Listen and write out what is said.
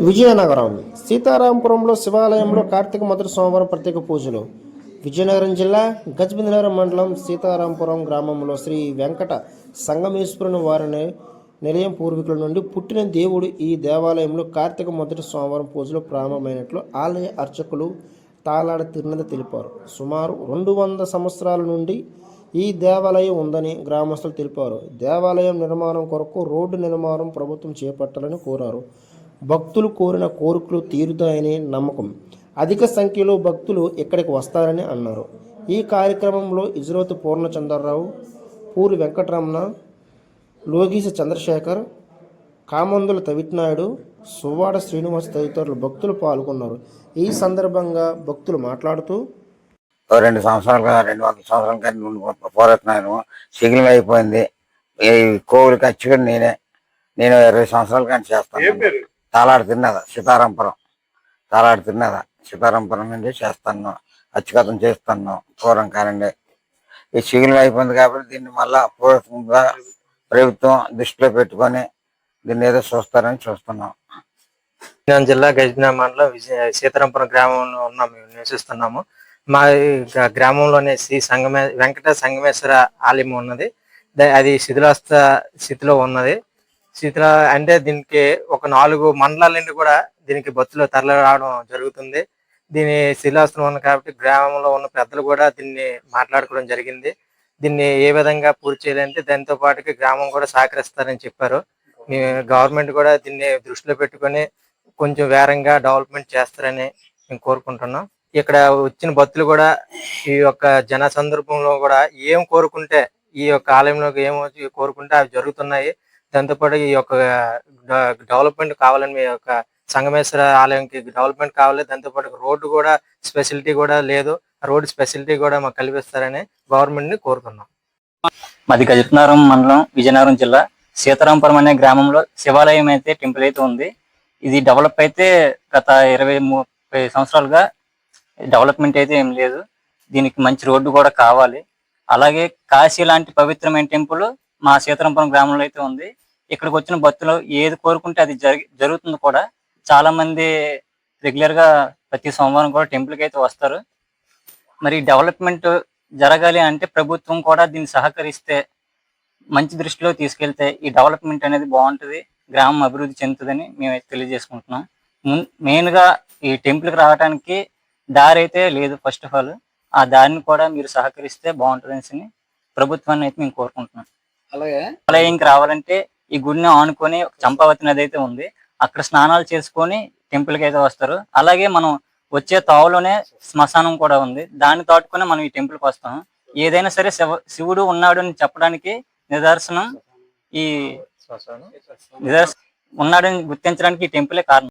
విజయనగరం. సీతారాంపురంలో శివాలయంలో కార్తీక మొదటి సోమవారం ప్రత్యేక పూజలు. విజయనగరం జిల్లా గజబిందనగరం మండలం సీతారాంపురం గ్రామంలో శ్రీ వెంకట సంగమేశ్వరుని వారిని నిలయం పూర్వీకుల నుండి పుట్టిన దేవుడు ఈ దేవాలయంలో కార్తీక మొదటి సోమవారం పూజలు ప్రారంభమైనట్లు ఆలయ అర్చకులు తాళాడ తిరునద తెలిపారు. సుమారు రెండు వంద సంవత్సరాల నుండి ఈ దేవాలయం ఉందని గ్రామస్తులు తెలిపారు. దేవాలయం నిర్మాణం కొరకు రోడ్డు నిర్మాణం ప్రభుత్వం చేపట్టాలని కోరారు. భక్తులు కోరిన కోరికలు తీరుతాయని నమ్మకం. అధిక సంఖ్యలో భక్తులు ఇక్కడికి వస్తారని అన్నారు. ఈ కార్యక్రమంలో ఇజ్రోతు పూర్ణచంద్రరావు పూరి వెంకటరమణ లోగీస చంద్రశేఖర్ కామందుల తవిట్నాయుడు సువ్వాడ శ్రీనివాస్ తదితరులు భక్తులు పాల్గొన్నారు. ఈ సందర్భంగా భక్తులు మాట్లాడుతూ రెండు సంవత్సరాలుగా రెండు వందల సంవత్సరాల కానీ పోరాడుతున్నాను. శిథిలం అయిపోయింది. ఈ కోవిలి ఖర్చు నేనే నేను ఇరవై సంవత్సరాల కానీ చేస్తాను. తాలాడు తిన్నదా? సీతారాంపురం తాలాడు తిన్నదా? సీతారాంపురం నుండి చేస్తాను. అచ్చుకథం చేస్తాను. పూర్వం కానండి ఈ శిథిలం అయిపోయింది కాబట్టి దీన్ని మళ్ళా పూర్వకంగా ప్రభుత్వం దృష్టిలో పెట్టుకొని దీన్ని ఏదో చూస్తారని చూస్తున్నాం. విజయనగరం జిల్లా గజనా మండలం విజయ సీతారాంపురం గ్రామంలో ఉన్నాం మేము నివసిస్తున్నాము. మా గ్రామంలోనే శ్రీ సంగమే వెంకట సంగమేశ్వర ఆలయం ఉన్నది. అది శిథిలాస్త స్థితిలో ఉన్నది. చిత్ర అంటే దీనికి ఒక నాలుగు మండలాల నుండి కూడా దీనికి భక్తులు తరలి రావడం జరుగుతుంది. దీని శిథిలాస్తం ఉంది కాబట్టి గ్రామంలో ఉన్న పెద్దలు కూడా దీన్ని మాట్లాడుకోవడం జరిగింది. దీన్ని ఏ విధంగా పూర్తి చేయాలంటే దాంతో పాటుగా గ్రామం కూడా సహకరిస్తారని చెప్పారు. గవర్నమెంట్ కూడా దీన్ని దృష్టిలో పెట్టుకొని కొంచెం వేరంగా డెవలప్మెంట్ చేస్తారని మేము కోరుకుంటున్నాం. ఇక్కడ వచ్చిన భక్తులు కూడా ఈ యొక్క జన సందర్భంలో కూడా ఏం కోరుకుంటే ఈ యొక్క ఆలయంలోకి ఏం కోరుకుంటే అవి జరుగుతున్నాయి. దాంతోపాటు ఈ యొక్క డెవలప్మెంట్ కావాలని మీ యొక్క సంగమేశ్వర ఆలయంకి డెవలప్మెంట్ కావాలి. దాంతోపాటు రోడ్డు కూడా స్పెషలిటీ కూడా లేదు. రోడ్డు స్పెషలిటీ కూడా మాకు కల్పిస్తారని గవర్నమెంట్ని కోరుతున్నాం మాది గజపనారం మండలం విజయనగరం జిల్లా. సీతారాంపురం అనే గ్రామంలో శివాలయం అయితే టెంపుల్ అయితే ఉంది. ఇది డెవలప్ అయితే గత ఇరవై ముప్పై సంవత్సరాలుగా డెవలప్మెంట్ అయితే ఏం లేదు. దీనికి మంచి రోడ్డు కూడా కావాలి. అలాగే కాశీ లాంటి పవిత్రమైన టెంపుల్ మా సీతారాంపురం గ్రామంలో అయితే ఉంది. ఇక్కడికి వచ్చిన భక్తులు ఏది కోరుకుంటే అది జరుగుతుంది కూడా. చాలా మంది రెగ్యులర్గా ప్రతి సోమవారం కూడా టెంపుల్కి అయితే వస్తారు. మరి డెవలప్మెంట్ జరగాలి అంటే ప్రభుత్వం కూడా దీన్ని సహకరిస్తే మంచి దృష్టిలో తీసుకెళ్తే ఈ డెవలప్మెంట్ అనేది బాగుంటుంది గ్రామం అభివృద్ధి చెందుతుందని మేము తెలియజేసుకుంటున్నాం. మెయిన్గా ఈ టెంపుల్కి రావడానికి దారి అయితే లేదు ఫస్ట్ ఆఫ్ ఆల్ ఆ దారిని కూడా మీరు సహకరిస్తే బాగుంటుంది ప్రభుత్వాన్ని అయితే మేము కోరుకుంటున్నాం. అలాగే? ఆలయంకి రావాలంటే ఈ గుడిని ఆనుకొని చంపావతి నది అయితే ఉంది. అక్కడ స్నానాలు చేసుకొని టెంపుల్కి అయితే వస్తారు. అలాగే మనం వచ్చే తావులోనే శ్మశానం కూడా ఉంది. దాన్ని దాటుకుని మనం ఈ టెంపుల్కి వస్తాం. ఏదైనా సరే శివ శివుడు ఉన్నాడు అని చెప్పడానికి నిదర్శనం ఈ నిదర్శనం ఉన్నాడని గుర్తించడానికి ఈ టెంపులే కారణం.